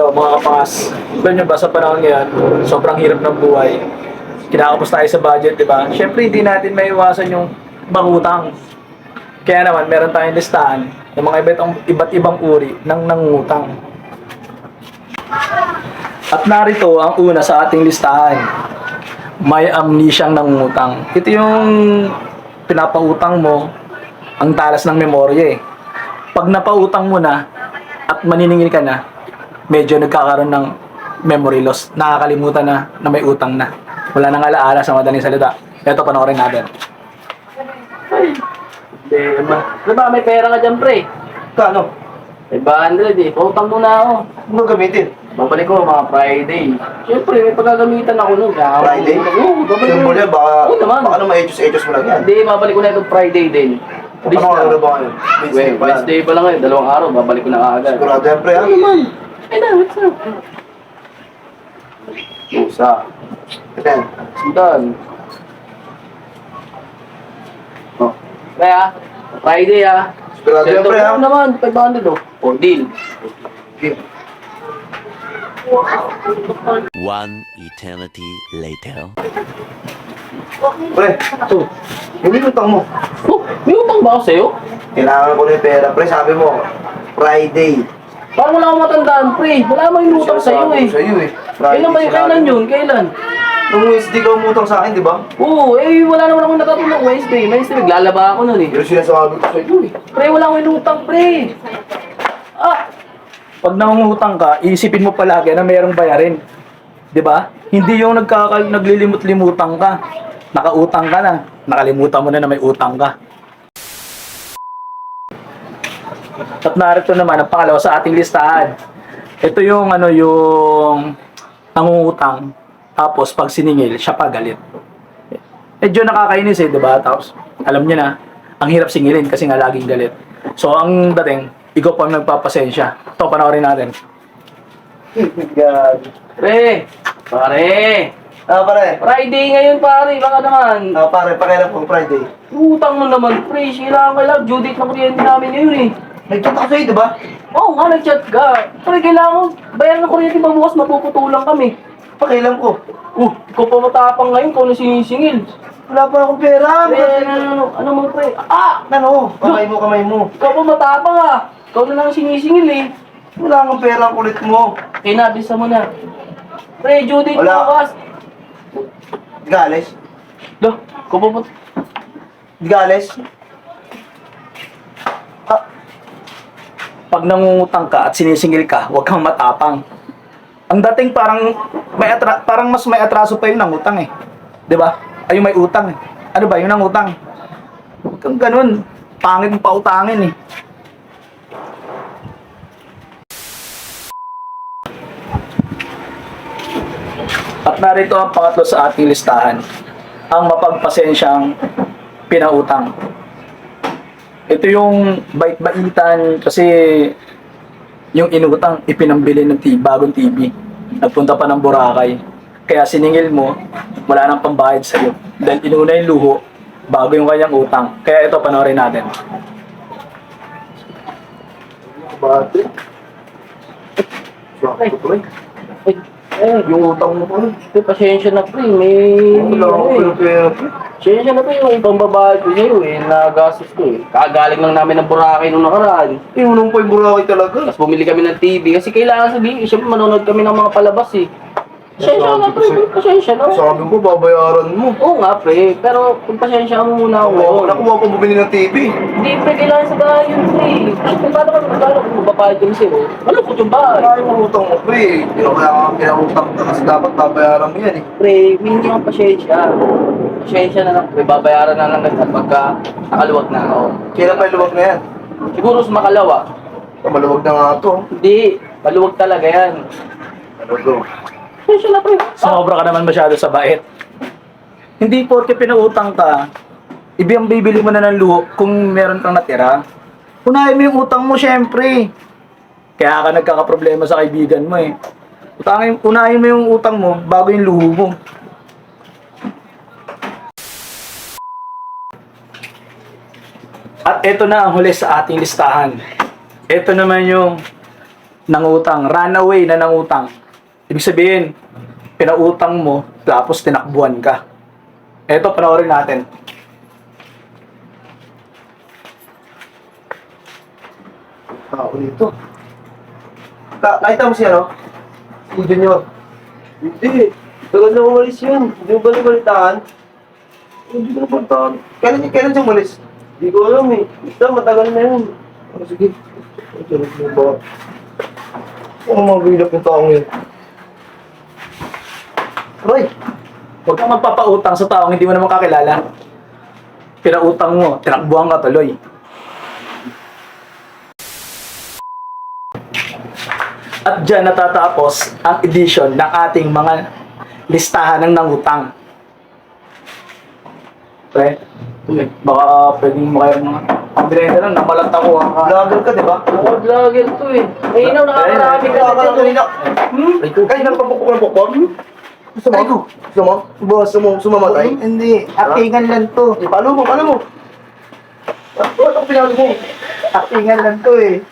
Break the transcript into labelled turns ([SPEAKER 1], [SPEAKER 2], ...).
[SPEAKER 1] nyo, mga kapangas. Alam nyo ba, sa panahon ngayon, sobrang hirap ng buhay. Kinakapos tayo sa budget, di ba? Siyempre, hindi natin may iwasan yung mangutang. Kaya naman, meron tayong listahan ng mga iba't, iba't ibang uri ng nangungutang. At narito ang una sa ating listahan. May amnesyang nangungutang. Ito yung pinapautang mo ang talas ng memorya eh. Pag napautang mo na at maniningil ka na, medyo nagkakaroon ng memory loss. Nakakalimutan na na may utang na. Wala nang alaala sa madaling salita. Ito panoorin natin.
[SPEAKER 2] Ba? Ano ba, may pera ka dyan, pre?
[SPEAKER 3] Kano?
[SPEAKER 2] 500 eh. Pautang mo na ako.
[SPEAKER 3] Ano gamitin?
[SPEAKER 2] Babalik ko mga Friday. Siyempre, may pagagamitan ako nun. Kaya
[SPEAKER 3] Friday?
[SPEAKER 2] Oo, babalik ko.
[SPEAKER 3] Yan, baka,
[SPEAKER 2] Oo naman.
[SPEAKER 3] baka naman etos-etos mo lang yan.
[SPEAKER 2] Hindi, babalik ko na itong Friday din.
[SPEAKER 3] Ano araw ba ngayon?
[SPEAKER 2] Wednesday,
[SPEAKER 3] pa yan.
[SPEAKER 2] Wednesday pa lang ngayon. Dalawang araw, babalik ko na agad.
[SPEAKER 3] Sigurado yan, pre, ha?
[SPEAKER 2] Ay na, what's up? Musa.
[SPEAKER 3] Ito yan.
[SPEAKER 2] Sundan. Oh. Kaya, Friday ah.
[SPEAKER 3] Sigurado yan, pre?
[SPEAKER 2] Ano naman, 500 oh. Oh, deal.
[SPEAKER 3] Okay.
[SPEAKER 4] One eternity later.
[SPEAKER 3] Pre, ito. Yung minutang mo.
[SPEAKER 2] Oh, may utang ba ako sa'yo?
[SPEAKER 3] Kailangan ko na yung pera, pre. Sabi mo, Friday.
[SPEAKER 2] Parang wala akong matandaan, pre. Wala mo yung utang sa'yo eh.
[SPEAKER 3] Sa'yo eh.
[SPEAKER 2] Kailan ba yun? Kailan yun? Kailan?
[SPEAKER 3] Nung Wednesday ka umutang sa akin, di ba?
[SPEAKER 2] Oo, eh wala naman akong natutulong Wednesday. Wednesday, naglalaba ako nun eh.
[SPEAKER 3] Yung sinasabi ko sa'yo eh.
[SPEAKER 2] Pre, wala akong inutang, pre. Ah,
[SPEAKER 1] Pag nangungutang ka, isipin mo palagi na mayroong bayarin. 'Di ba? Hindi yung nagkaka naglilimot-limutang ka. Nakautang ka na. Nakalimutan mo na na may utang ka. At narito naman ang pangalawa sa ating listahan. Ito yung ano yung nangungutang. Tapos pag siningil, siya pa galit. Medyo nakakainis eh, 'di ba? Tapos alam niya na, ang hirap singilin kasi nga laging galit. So ang dating, ikaw pa ang nagpapasensya. Ito, panoorin natin.
[SPEAKER 3] God.
[SPEAKER 2] pre. Pare.
[SPEAKER 3] Ah, pare.
[SPEAKER 2] Friday ngayon, pare. Baka naman.
[SPEAKER 3] Ah, pare, pakailan pong Friday.
[SPEAKER 2] Utang mo naman, pre. Kailangan ka lang. Due date ng kuryente namin ngayon eh.
[SPEAKER 3] Nagchat ako sa'yo, di ba?
[SPEAKER 2] Oo nga, nag-chat ka. Pre, kailangan bayaran ng kuryente ba bukas mapuputulang kami.
[SPEAKER 3] Pakailan ko.
[SPEAKER 2] Uh, ikaw pa matapang ngayon kung ano sinisingil.
[SPEAKER 3] Wala pa akong pera.
[SPEAKER 2] Pre, ano, ano, ano, ano mo, pre? Ah!
[SPEAKER 3] Ano? Kamay mo, kamay mo.
[SPEAKER 2] Ikaw pa matapang ah. Ikaw na lang sinisingil eh.
[SPEAKER 3] Wala akong pera ang kulit mo.
[SPEAKER 2] Kinabisa mo na. Pre, due date
[SPEAKER 3] Wala.
[SPEAKER 2] bukas.
[SPEAKER 3] Di ka alis?
[SPEAKER 2] Dah, ikaw pa mat-
[SPEAKER 3] ka alis?
[SPEAKER 1] Ah, pag nangungutang ka at sinisingil ka, huwag kang matapang. Ang dating parang may atra- parang mas may atraso pa yung nangutang eh. 'Di ba? Ay yung may utang eh. Ano ba yung nangutang? Huwag kang ganun. Pangit mo pautangin eh. At narito ang pangatlo sa ating listahan. Ang mapagpasensyang pinautang. Ito yung bait-baitan kasi yung inutang ipinambili ng TV, bagong TV. Nagpunta pa ng Boracay. Kaya siningil mo, wala nang pambayad sa'yo. Dahil inuna yung luho bago yung kanyang utang. Kaya ito, panoorin natin.
[SPEAKER 3] Bakit? Bakit, pre?
[SPEAKER 2] Eh, eh,
[SPEAKER 3] Yung utang mo, pre,
[SPEAKER 2] pasensya na pre. May...
[SPEAKER 3] Wala akong
[SPEAKER 2] eh.
[SPEAKER 3] pera, pre.
[SPEAKER 2] Pasensya na pre, yung pambabayad ko sa'yo eh, nagastos ko eh. Kagaling lang namin ng Boracay nung nakaraan.
[SPEAKER 3] Tinulong pa yung Boracay talaga.
[SPEAKER 2] Tapos bumili kami ng TV kasi kailangan sabihin, siyempre manonood kami ng mga palabas eh. Pasensya na pre, pre, pasensya na.
[SPEAKER 3] Sabi mo, babayaran mo.
[SPEAKER 2] Oo nga pre, pero pasensya mo muna ako ngayon.
[SPEAKER 3] Nakuha pa bumili ng TV.
[SPEAKER 2] Hindi pre, kailangan sa bahay yun pre. Kung paano kami magkano kung magpapayad kami sa'yo? Ano po yung bahay?
[SPEAKER 3] Ay, yung utang mo, pre. Na kaya kang pinautang ka kasi dapat babayaran mo yan eh.
[SPEAKER 2] Pre, hindi akong pasensya. Pasensya na lang pre, babayaran na lang kita pagka nakaluwag na ako.
[SPEAKER 3] Kailan pa luwag na yan?
[SPEAKER 2] Siguro sa makalawa.
[SPEAKER 3] Ah, Maluwag na nga to.
[SPEAKER 2] Hindi, maluwag talaga yan.
[SPEAKER 3] To?
[SPEAKER 2] Pasensya na pre.
[SPEAKER 1] Sobra ka naman masyado sa bait. Hindi porke pinautang ka, ibang bibili mo na ng luho kung meron kang natira. Unahin mo yung utang mo, syempre. Kaya ka nagkakaproblema sa kaibigan mo eh. Utangin, unahin mo yung utang mo bago yung luho mo. At ito na ang huli sa ating listahan. Ito naman yung nangutang, runaway na nangutang. Ibig sabihin, pinautang mo, tapos tinakbuhan ka. Eto, panoorin natin.
[SPEAKER 3] Tao dito. Ka nakita mo siya, no? Si Junior. Hindi. Tagal na umalis yun. Hindi mo balik-balitaan? Hindi ko nabalitaan. Kailan, kailan siya umalis? Hindi ko alam eh. Basta matagal na yun. Oh, sige. Ito mo ba? Oo, mabilap yung taong yun. Roy!
[SPEAKER 1] Huwag kang magpapautang sa taong hindi mo naman kakilala. Pinautang mo, tinakbuhan ka tuloy. At dyan natatapos ang edition ng ating mga listahan ng nangutang. Pre, baka pwedeng mo kayo mga pambirenda lang, namalat ako ha.
[SPEAKER 3] Vlogger ka, di ba?
[SPEAKER 2] Ako vlogger to eh. Ngayon na nakakarami ka
[SPEAKER 3] Nakakala
[SPEAKER 2] dito.
[SPEAKER 3] Hmm? Kanina ka papukpok ng pukpok? Gusto mo? Gusto mo? Gusto mo sumamatay?
[SPEAKER 5] Hindi, actingan lang to.
[SPEAKER 3] Eh, paano mo? Paano mo? Ano ang pinalo mo?
[SPEAKER 5] Actingan lang to eh.